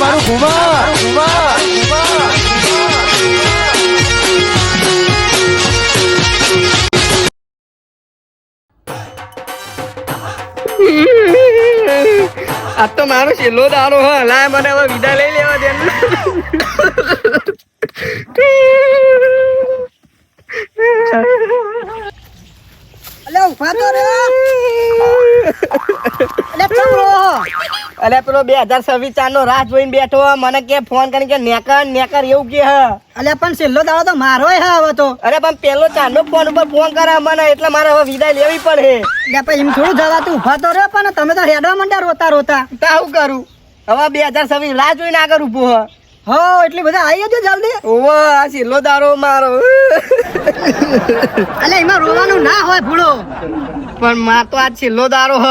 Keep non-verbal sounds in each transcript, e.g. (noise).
મારું ઘુમા ઘુમા આ તો મારો છેલ્લો દારો હ. લાય મને હવે વિદા લઈ લેવા દે. અલે ઊભા તો રે અલે ચમ રો અલે પેલો બે હજાર છવ્વીસ ચાર નો રાહ જોઈને બેઠો મને કે ફોન કરીને કે નેકર નેકર એવું કે હ. અલે પણ છેલ્લો દાવો તો મારો હે હવે તો. અરે પણ પેલો ચાંદો ફોન ઉપર ફોન કરે મને એટલે મારે હવે વિદાય લેવી પડે. એટલે પછી એમ થોડું જવાતું ઊભા તો રહ્યો પણ તમે તો હેડવા માંડ્યા રોતા રોતા. તો આવું કરું. હવે બે હજાર છવ્વીસ રાહ જોઈને આગળ ઊભો હ. હો એટલી બધા આવી જજો જલ્દી. ઓવો આ છેલ્લો દારો મારો. અલે એમાં રોવાનું ના હોય ભૂલો. પણ માર તો આ છેલ્લો દારો હ.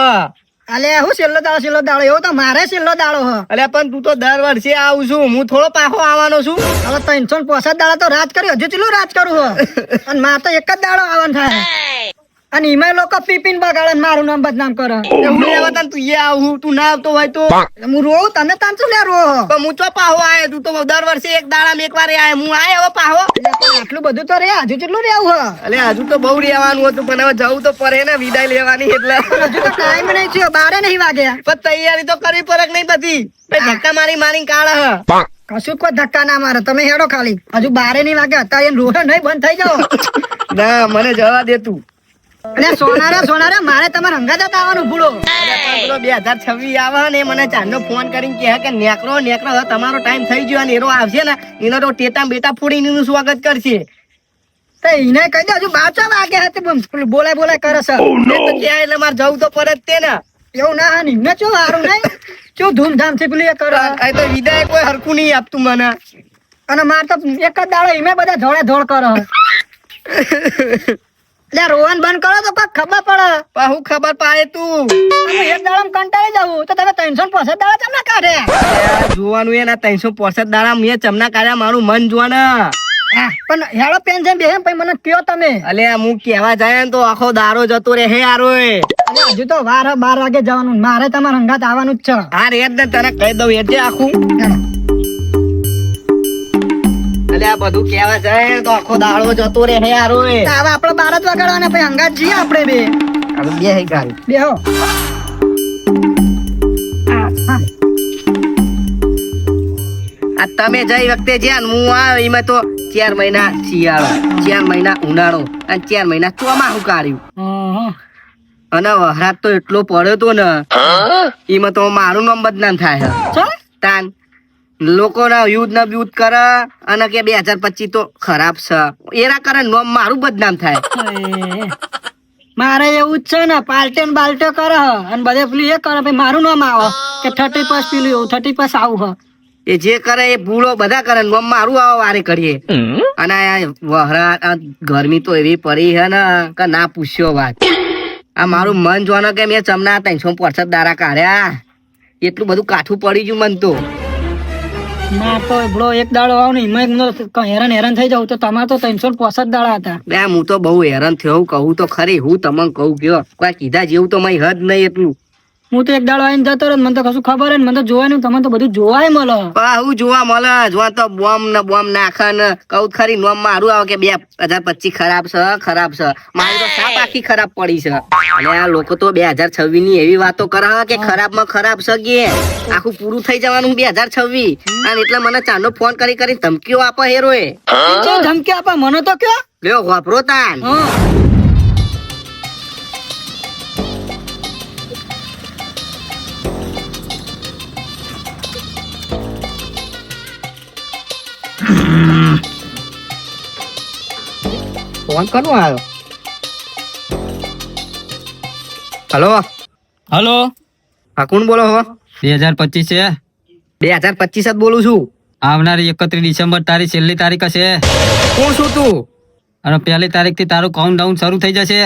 અલે હું છેલ્લો દાડો છેલ્લો દાડો એવો તો મારે છેલ્લો દાડો હ. અલે પણ તું તો દર વર્ષે આવું છું હું થોડો પાછો આવવાનો છું. હવે ત્રણસો પોસઠ દાડા તો રાજ કર્યો હજુ ચેટલું રાજ કરું હ. (laughs) અને મારે તો એક જ દાડો આવવાનું થાય. અને એમાં લોકો પીપીન બગાડે મારું નામ બદનામ કરે. હું લેવા તને તું એ આવું તું ના આવતો હોય તો. હું રોઉં તમે તાન શું લે રો હું તો પાહો આય તું તો દર વર્ષે એક દાડા એક વાર આય હું આય હવે પાહો. આટલું બધું તો રે હજુ કેટલું રે હ. એટલે હજુ તો બહુ રહેવાનું હતું પણ હવે જવું તો પડે ને વિદાય લેવાની એટલે. હજુ તો ટાઈમ નહીં થયો બારે નહીં વાગ્યા. પણ તૈયારી તો કરવી પડે નહીં બધી? ધક્કા મારી મારી કાઢે હ. કશું કોઈ ધક્કા ના મારે તમે હેડો ખાલી. હજુ બારે નહીં વાગ્યા અત્યારે રોહે નહીં બંધ થઈ જાઓ. (laughs) ના મને જવા દે તું. અને સોનારા સોનારા મારે તમારે હંગાત આવવાનું ભૂલો. બે હજાર છવ્વીસ આવે ને મને ચાંદનો ફોન કરીને કહે કે નેકરો નેકરો તમારો ટાઈમ થઈ ગયો અને એરો આવશે ને એનો તો ટેટા બેટા ફોડીને સ્વાગત કરશે. તો એને કહી દે હજુ બાચો વાગે હતી બોલાય બોલાય કરે સર ત્યાં તો એટલે મારે જવું તો પડે જ તે ને. એવું ના હા નિમને ચો સારું નહીં. ચો ધૂમધામથી પેલું એ કરે. તો વિદાય કોઈ હરખું નહીં આપતું મને. અને મારે તો એક જ દાડો એમે બધા ધોળે ધોળ કરે. રોવાનું બંધ કરો તો કાંઈક ખબર પડે. પણ હું ખબર પાડે તું. એક દાડા કંટાળી જાઉં તો તમે ત્રણસો પોસઠ દાડા ચમના કાઢે? જોવાનું એના ત્રણસો પોસઠ દાડા મેં ચમના કાઢ્યા મારું મન જોવાના. પણ હેડો પેન છે બે પછી મને કયો તમે. અલે હું કેવા જાય ને તો આખો દારો જતો રહે હે યારો હજુ તો વાર બાર વાગે જવાનું. મારે તમારે હંગાત આવવાનું જ છે. હા રે જ ને તને કહી દઉં એટલે આખું. હેડો. અલે આ બધું કેવા જાય તો આખો દાડો જતો રહે હે યારો એ તો આપણે બાર જ વગાડવાના પછી હંગાત જઈએ આપણે બે. હવે બે હે ગાડી. બેહો આ તમે જઈ વખતે જ્યાં હું આ એમાં તો ચાર મહિના શિયાળો ચાર મહિના ઉનાળો અને ચાર મહિના ચોમાસું કાઢ્યું. અને વહરાત તો એટલો પડ્યો તો ને એમાં તો મારું નામ બદનામ થાય તાન લોકોના યુદ્ધ ને યુદ્ધ કરે અને કે બે હજાર પચીસ તો ખરાબ છે. એના કરે નામ મારું બદનામ થાય. મારે એવું જ છે ને પાલટે ને બાલ્ટે કરે અને બધે પેલું એ કરે ભાઈ મારું નામ આવે કે થર્ટી પાસ પેલું એવું થર્ટી પાસ આવું હ. એ જે કરે એ ભૂલો બધા કરે નામ મારું આવો વારે કરીએ. અને વહરા ગરમી તો એવી પડી હે ને કે ના પૂછ્યો વાત. આ મારું મન જોવાનો કે મેં ચમના ત્રણસો પોસઠ દારા કાઢ્યા. એટલું બધું કાઠું પડી ગયું મન તો. ના, તો એવડો એક દાડો આવ ને હેરાન હેરાન થઈ જાવ તો તમારે તો ત્રણસો પોસઠ દાડા હતા. બે, હું તો બહુ હેરાન થયો કહું તો ખરી, હું તમને કહું કયો કીધા જેવું તો મય હદ નહીં એટલું. હું તો એક દાડો આવીને જતો રહ્યો મને તો કશું ખબર જ મને તો જોવાનું તમને તો બધું જોવાય મળે. પણ હું જોવા મળે. જોવા તો બોમ્બ ને બોમ્બ નાખે ને કઉ ખરી નોમ મારું આવે કે બે હજાર પચીસ ખરાબ છે ખરાબ છે. મારી તો સાપ આખી ખરાબ પડી છે. અને આ લોકો તો બે હજાર છવ્વીસની એવી વાતો કરે કે ખરાબમાં ખરાબ છે કે. આખું પૂરું થઈ જવાનું બે હજાર છવ્વીસ. અને એટલે મને ચાંદો ફોન કરી કરી ધમકીઓ આપે હેરો એ જે ધમકી આપે? મને તો કયો? લ્યો વાપરો તાન. ફોન કરું આવ્યો. હલો? હલો? હા કોણ બોલો હો? બે હજાર પચીસ છે. બે હજાર પચીસ જ બોલું છું. આવનારી એકત્રીસ ડિસેમ્બર તારી છેલ્લી તારીખ હશે. કોણ છું તું? અને પહેલી તારીખથી તારું કાઉન્ટ ડાઉન શરૂ થઈ જશે.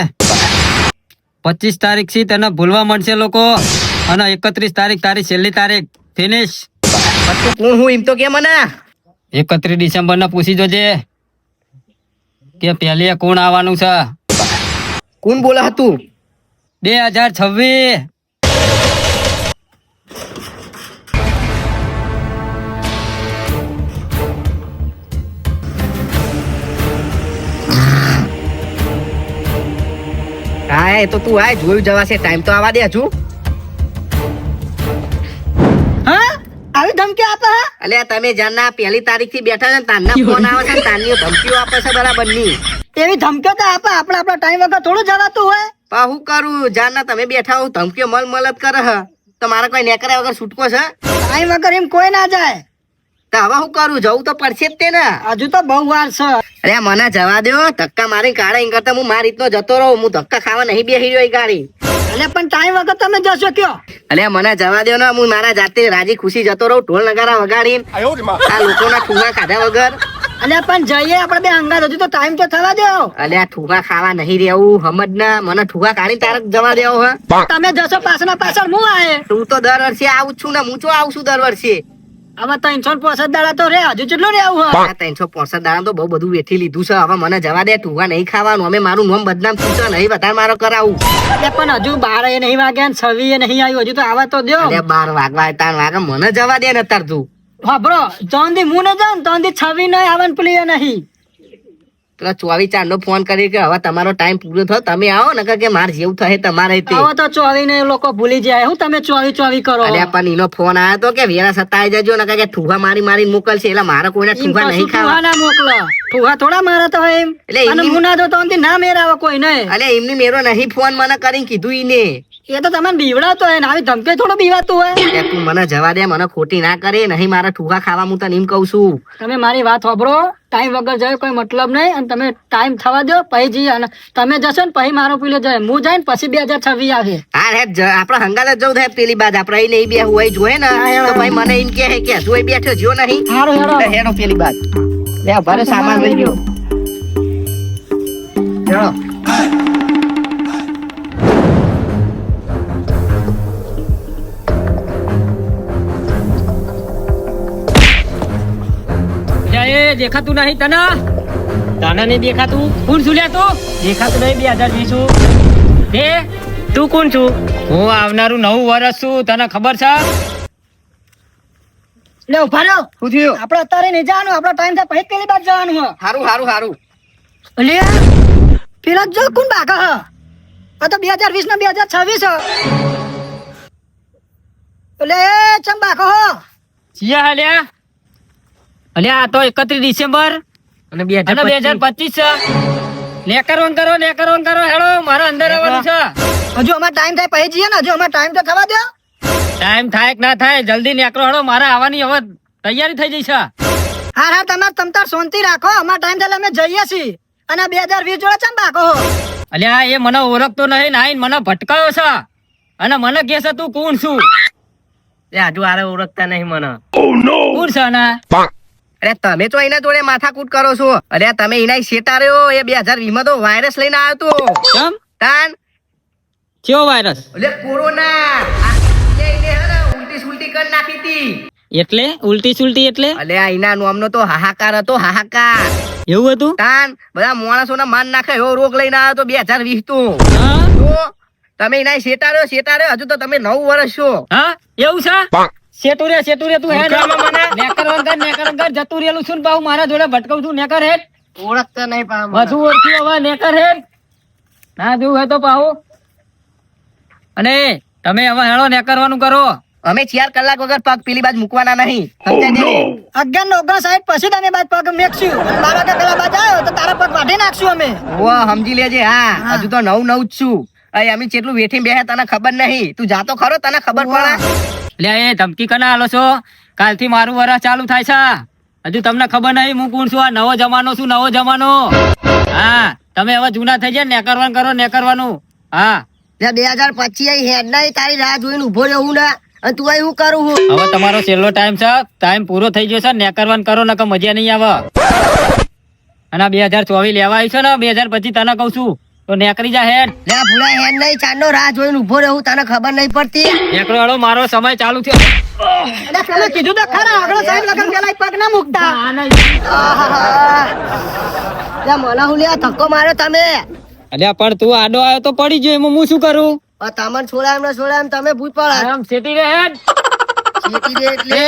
પચીસ તારીખથી તને ભૂલવા મળશે લોકો. અને એકત્રીસ તારીખ તારી છેલ્લી તારીખ. ફિનિશ કોણ હું? એમ તો કે મને. એકત્રીસ ડિસેમ્બર ને પૂછી જોજે. કે પહેલી કોણ આવવાનું છે? કોણ બોલા હતું? બે હજાર છવ્વીસ. હા, એ તો તું આ જોયું જવાશે. ટાઈમ તો આવવા દે હજુ. ધમકી આપે અલ્યા તમે જાણના પહેલી તારીખથી બેઠા છે ને તારના ફોન આવે છે તારની ધમકીઓ આપે છે બરાબરની એવી ધમકીઓ તો આપે આપણે આપણા ટાઈમ વગર થોડું જવાતું હોય. પણ હું કરું? જાનના તમે બેઠા હો ધમકીઓ મલ મલત કરે હ. તો મારે કોઈ નેકરા વગર છૂટકો છે? ટાઈમ વગર એમ કોઈ ના જાય. તો હવે હું કરું? જવું તો પડશે જ તે ને. હજુ તો બહુ વાર છે. અરે મને જવા દો ધક્કા મારી કાઢે કરતા હું મારી રીતનો જતો રહું. હું ધક્કા ખાવા નહીં બેસી રહ્યો ગાડી. એટલે પણ ટાઈમ વગર તમે જશો કયો? અલે મને જવા દો ને હું મારા જાતે રાજી ખુશી જતો રહું ઢોલ નગારા વગાડીને આ લોકોના ઠુંગા ખાધા વગર. અલે પણ જઈએ આપણે બે અંગાત હજુ તો ટાઈમ તો થવા દો અલે આ ઠુગા ખાવા નહીં રહેવું હમજ ના મને ઠુગા કાઢી તારે જવા દેવો હા. તમે જશો પાછળ પાછળ હું આયે તું તો દર વર્ષે આવું જ છું ને હું ચો આવું છું દર વર્ષે? હવે ત્રણસો પોસઠ દાડા તો રે હજુ કેટલું રેવું હોય ત્રણસો પોસઠ દાડા તો બહુ બધું વેઠી લીધું છે હવે મને જવા દે ઠુગા નહીં ખાવાનું અમે મારું નામ બદનામ થયું છે નહીં વધારે મારો કરાવું. એટલે પણ હજુ બાર એ નહીં વાગ્યા ને છવી એ નહીં આવ્યું હજુ તો આવા તો દો અરે બાર વાગવા તાર વાગે મને જવા દે ને અત્યાર તું વાપરો જોંધી હું ને જાઉં જોંધી છવી નહીં આવવાનું પેલી એ નહીં. પેલા ચોવીસ ચાર નો ફોન કરી કે હવે તમારો ટાઈમ પૂરો થયો તમે આવો ને કે મારે જેવું થાય તમારે હવે તો ચોવી ને લોકો ભૂલી જાય હું તમે ચોવી ચોવી કરો? અલ્યા પણ એનો ફોન આવ્યો તો કે વેરા સતાઈ જજો ને કે ઠુગા મારી મારી મોકલશે એટલે મારે કોઈને એમ નહીં ખાવા? ના મોકલો? ઠુહા થોડા મારા તો એમ. એટલે હું ના દો તો ના મેરાવે કોઈ નહીં અલે એમની મેરો નહીં ફોન મને કરીને કીધું ઈને. એ તો તમને બીવડાવતો હોય ને આવી ધમકી થોડો બીવાતું હોય. તું મને જવા દે મને ખોટી ના કરે નહીં મારા ઠુકા ખાવા હું તને એમ કહું છું. તમે મારી વાત સાંભળો ટાઈમ વગર જાય કોઈ મતલબ નહીં અને તમે ટાઈમ થવા દો પછી જઈએ અને તમે જશો ને પછી મારો પેલો જાય. હું જાય ને પછી બે હજાર છવ્વીસ આવે. હા રે આપડે હંગાલ જ જવું થાય પેલી બાદ આપડે અહીં નહીં બે હોય જોયે ને. તો ભાઈ મને એમ કે કે જોઈ બેઠો જો નહીં. સારું હેડો. હેડો પેલી બાદ લે ભરે સામાન લઈ ગયો હેડો. દેખાતું નહીં તને? તને નહીં દેખાતું? કોણ છું લે તું? દેખાતું નહીં બે હજાર વીસ એ તું કોણ છું? હું આવનારું નવું વર્ષ છું તને ખબર છે? લે ઊભા રહ્યો શું થયું? આપણે અત્યારે નહીં જવાનું આપણો ટાઈમ થાય પછી પેલી બાદ જવાનું હોય હારું સારું સારું લે પેલા જો કોણ બાકા હ? આ તો બે હજાર વીસ ને બે હજાર છવ્વીસ લે ચમ બાકો હો? સિયા હાલ્યા અલ્યા આ તો એકત્રીસ ડિસેમ્બર. અને બે હજાર બે હજાર પચીસ. છે. નેકરવન કરો નેકરવન કરો હેડો મારા અંદર આવવાનું છે. હજુ અમાર ટાઈમ થાય પછી જઈએ ને. હજુ અમાર ટાઈમ તો થવા દો ટાઈમ થાય કે ના થાય જલ્દી નેકરો હેડો મારા આવવાની હવે તૈયારી થઈ જઈ છે. હા હા તમાર તમતાર શાંતિ રાખો. અમાર ટાઈમ થાય અમે જઈએ છીએ. અને બે હજાર વીસ જોડે ચમ બાકો અલ્યા એ મને ઓળખતો નહીં નાઈન મને ભટકાયો છે. અને મને કે છે તું કોણ છું? હજુ આરે ઓળખતા નહીં મને. કોણ છે ને અરે તમે તો એના જોડે માથાકૂટ કરો છો. અરે તમે એના શેટા રહ્યો એ બે હજાર વીસમાં તો વાયરસ લઈને આવ્યો હતો કેમ? તાન. કયો વાયરસ એટલે કોરોના. ઉલટી સુલટી કરી નાખી હતી. એટલે? ઉલટી સુલટી એટલે? અલે આ એના નામનો તો હાહાકાર હતો હાહાકાર. એવું હતું? તાન બધા માણસોના માન નાખે એવો રોગ લઈને આવ્યો તો બે હજાર વીસ તો. તમે એના રહ્યો શેટા રહ્યો હજુ તો તમે નવ વર્ષ છો. હા? એવું છે? શેતું રે શેતું રે તું હેડ. નેકર વગર નેકર વગર જતું રહેલું છું ને પાછું મારા જોડે ભટકાવું છું નેકર હેડ. ઓળખતા નહીં પામ બધું ઓળખ્યું હવે નેકર હેડ. ના જોવું હે તો પાહુ. અને તમે હવે હેડો નેકરવાનું કરો. અમે ચાર કલાક વગર પગ પેલી બાજ મૂકવાના નહીં. અગિયાર ને ઓગણ સાઈઠ પછી તને બાદ પગ મેકશું. બાર વાગ્યા પેલા બાદ આવ્યો તો તારા પગ વાઢી નાખશું અમે. ઓવા સમજી લેજે હા. હજુ તો નવ નવ જ છું. અહીં અમે જેટલું વેઠી બે તને ખબર નહીં. તું જાતો ખરો તને ખબર પડે. એટલે એ ધમકી કના આલો છો? કાલથી મારું વરસ ચાલુ થાય છે. હજુ તમને ખબર નહીં હું કોણ છું? આ નવો જમાનો છું નવો જમાનો? હા તમે હવે જૂના થઈ જાય નેકરવાનું કરો નેકરવાનું. હા. બે હજાર પચીસ હેડ નહીં તારી રાહ જોઈને ઊભો રહેવું ને. અને તું હું કરું હું? હવે તમારો છેલ્લો ટાઈમ છે. ટાઈમ પૂરો થઈ ગયો છે. નેકરવાન કરો નકર મજા નહીં આવે. અને બે હજાર ચોવીસ લેવા આવી છે ને? બે હજાર પછી તને કઉ છું. તો નેકરી જા હેડ. લે ભૂલા હેડ નહીં ચાંદનો રાહ જોઈને ઊભો રહેવું તને ખબર નહીં પડતી. નેકરો હાલો મારો સમય ચાલુ થયો. અરે તમે કીધું તો ખરા આગળ સાઈડ લગન પેલા પગ ના મૂકતા. લે મને હું લે ધક્કો માર્યો તમે. અલ્યા પણ તું આડો આવ્યો તો પડી ગયો એમાં હું શું કરું? તમને છોડા એમ છોડા એમ તમે ભૂત પડે આમ સેટી રે હેડ. સેટી રે એટલે.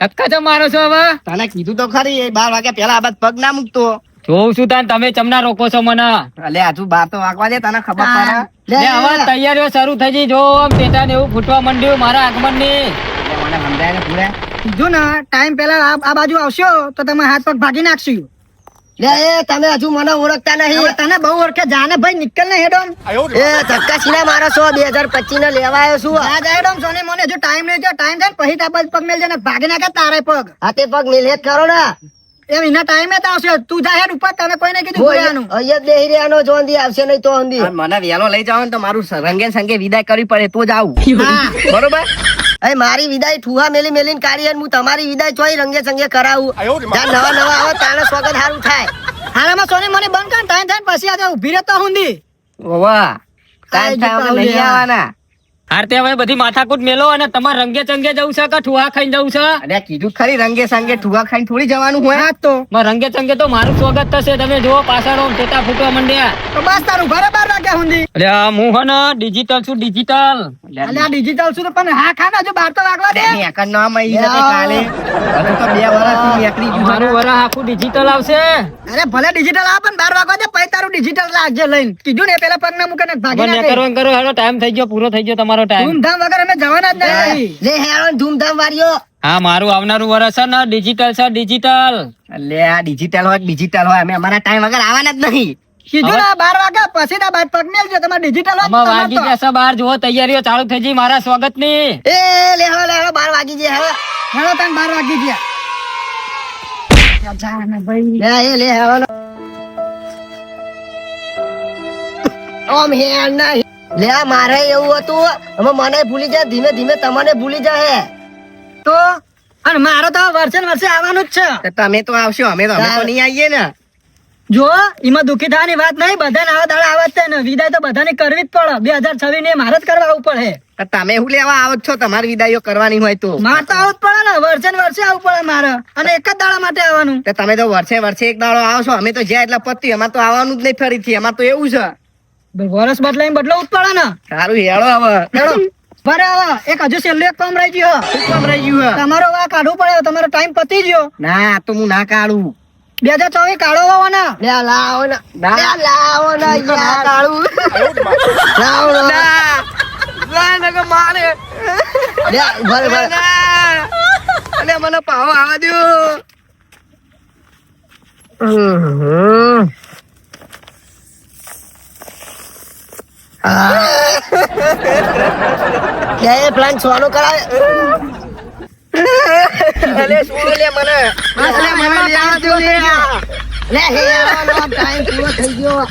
ધક્કા ચમ મારો છો હવે. તને કીધું તો ખરી એ બાર વાગ્યા પેલા આ બાદ પગ ના મૂકતો. જોઉં છું તાન તમે ચમના રોકો છો મને. અલે હજુ બાર તો વાગવા દે તને ખબર પડે. લે, હવે તૈયારીઓ શરૂ થઈ ગઈ જો આમ પેટા ને એવું ફૂટવા માંડ્યું મારા આગમનની મને સમજાય ને પૂરે. જો ને ટાઈમ પેલા આ બાજુ આવશો તો તમે હાથ પગ ભાગી નાખશું. લે એ તમે હજુ મને ઓળખતા નહીં. તને બહુ ઓળખે જાને ભાઈ નિકલ ને હેડોમ એ ધક્કા સીના મારો છો બે હજાર પચીસ ને લેવા આવ્યો છું. આ જાય હેડોમ સોને મને જો ટાઈમ નહીં થયો. ટાઈમ થાય પછી તારા પગ મેલજે ને ભાગી નાખે તારે પગ. હાથે પગ મિલેટ કરો ને. એમ એના ટાઈમે તો આવશે. તું જા હેડ ઉપર તને કોઈને કીધું જોયાનું અહીંયા બેહી રહ્યાનો જો અંધી આવશે નહીં તો અંધી મને વેલો લઈ જાવ તો મારું રંગે સંગે વિદાય કરવી પડે તો જ આવું. બરોબર? અરે મારી વિદાય ઠુહા મેલી મેલીને કાઢી અને હું તમારી વિદાય ચોઈ રંગે સંગે કરાવું. જ્યાં નવા નવા આવે તાણે સ્વાગત સારું થાય. હારામાં સોને મને બંધ કર ટાઈમ થાય પછી આજે ઊભી રહેતો હુંદી. વાહ કાંઈ થાય નહીં આવવાના. હાર તે હવે બધી માથાકૂટ મેલો અને તમારે રંગે ચંગે જવું છે કે ઠુહા ખાઈને જવું છે? અરે કીધું ખરી રંગે સંગે ઠુહા ખાઈને થોડી જવાનું હોય. હા તો. માં રંગે ચંગે તો મારું સ્વાગત થશે. તમે જુઓ પાછળ ટેટા ફૂટવા માંડ્યા. તો બસ તારું ઘરે બાર વાગ્યા હુંદી અરે હું હન ડિજિટલ છું ડિજિટલ અલે આ ડિજિટલ છું પણ હા ખા જો બાર તો વાગવા દે. નેકર ન શકે કાલે. હજુ તો બે વર્ષથી એકરી ગયું મારું વરા આખું ડિજિટલ આવશે. અરે ભલે ડિજિટલ આ પણ બાર વાગવા દે પછી તારું ડિજિટલ લાગજે લઈને. કીધું ને પેલા પગ ના મૂકે ને ભાગી નાખે નેકરવાનું કરો હેડો ટાઈમ થઈ ગયો પૂરો થઈ ગયો તમારો ટાઈમ ધૂમધામ વગર અમે જવાના જ નહીં. લે હેરો ધૂમધામ વાળીઓ હા મારું આવનારું વર્ષ છે ને ડિજિટલ છે ડિજિટલ લે આ ડિજિટલ હોય ડિજિટલ હોય અમે અમારા ટાઈમ વગર આવવાના જ નહીં. કીધું ને બાર વાગ્યા પછી ના બાર પગ મેલજો તમારે ડિજિટલ હોય વાગી જશે બાર. જુઓ તૈયારીઓ ચાલુ થઈ જઈ મારા સ્વાગતની એ લે હવે લે હવે બાર વાગી જાય હવે હેલો તને બાર વાગી ગયા. જા ભાઈ. લે એ લે હેલો. ઓમ હે ના લે આ મારે એવું હતું. હવે મને ભૂલી જાય ધીમે ધીમે તમને ભૂલી જાય. તો? અને મારે તો વર્ષે ને વર્ષે આવવાનું જ છે. તમે તો આવશો અમે તો અમે તો નહીં આવીએ ને. જો એમાં દુખી થવાની વાત નહીં બધાને આવા દાડા આવે છે ને. વિદાય તો બધાને કરવી જ પડે. બે હજાર છવ્વીસ ને મારે જ કરવા આવવું પડે. તો તમે હું લેવા આવો છો? તમારી વિદાયો કરવાની હોય તો. મારે તો આવું જ પડે ને. વર્ષે ને વર્ષે આવવું પડે મારે. અને એક જ દાડા માટે આવવાનું. તમે તો વર્ષે વર્ષે એક દાડો આવશો. અમે તો જ્યાં એટલે પત્યું અમારે તો આવવાનું જ નહીં ફરીથી. અમારે તો એવું છે. વર્ષ બદલાઈને બદલો જ પડે ને સારું હેળો હવે. બરે હવે. એક હજુ છેલ્લું એક કામ રહી ગયું શું કામ રહી ગયું તમારો આ કાઢવું પડે તમારો ટાઈમ પતી ગયો. ના આ તો હું ના કાઢું. બે હજાર ચોવીસ કાઢો હોવાના બે લાવો ને. લે લાવો ને યાર. કાઢું. લાવો ના. મારે. ભલે ભલે. અલે મને પાવ આવા દો લે એ પ્લાન સોનો કરાય અલે લે મને. બસ લે મને લે. લે હે ટાઈમ પૂરો થઈ ગયો.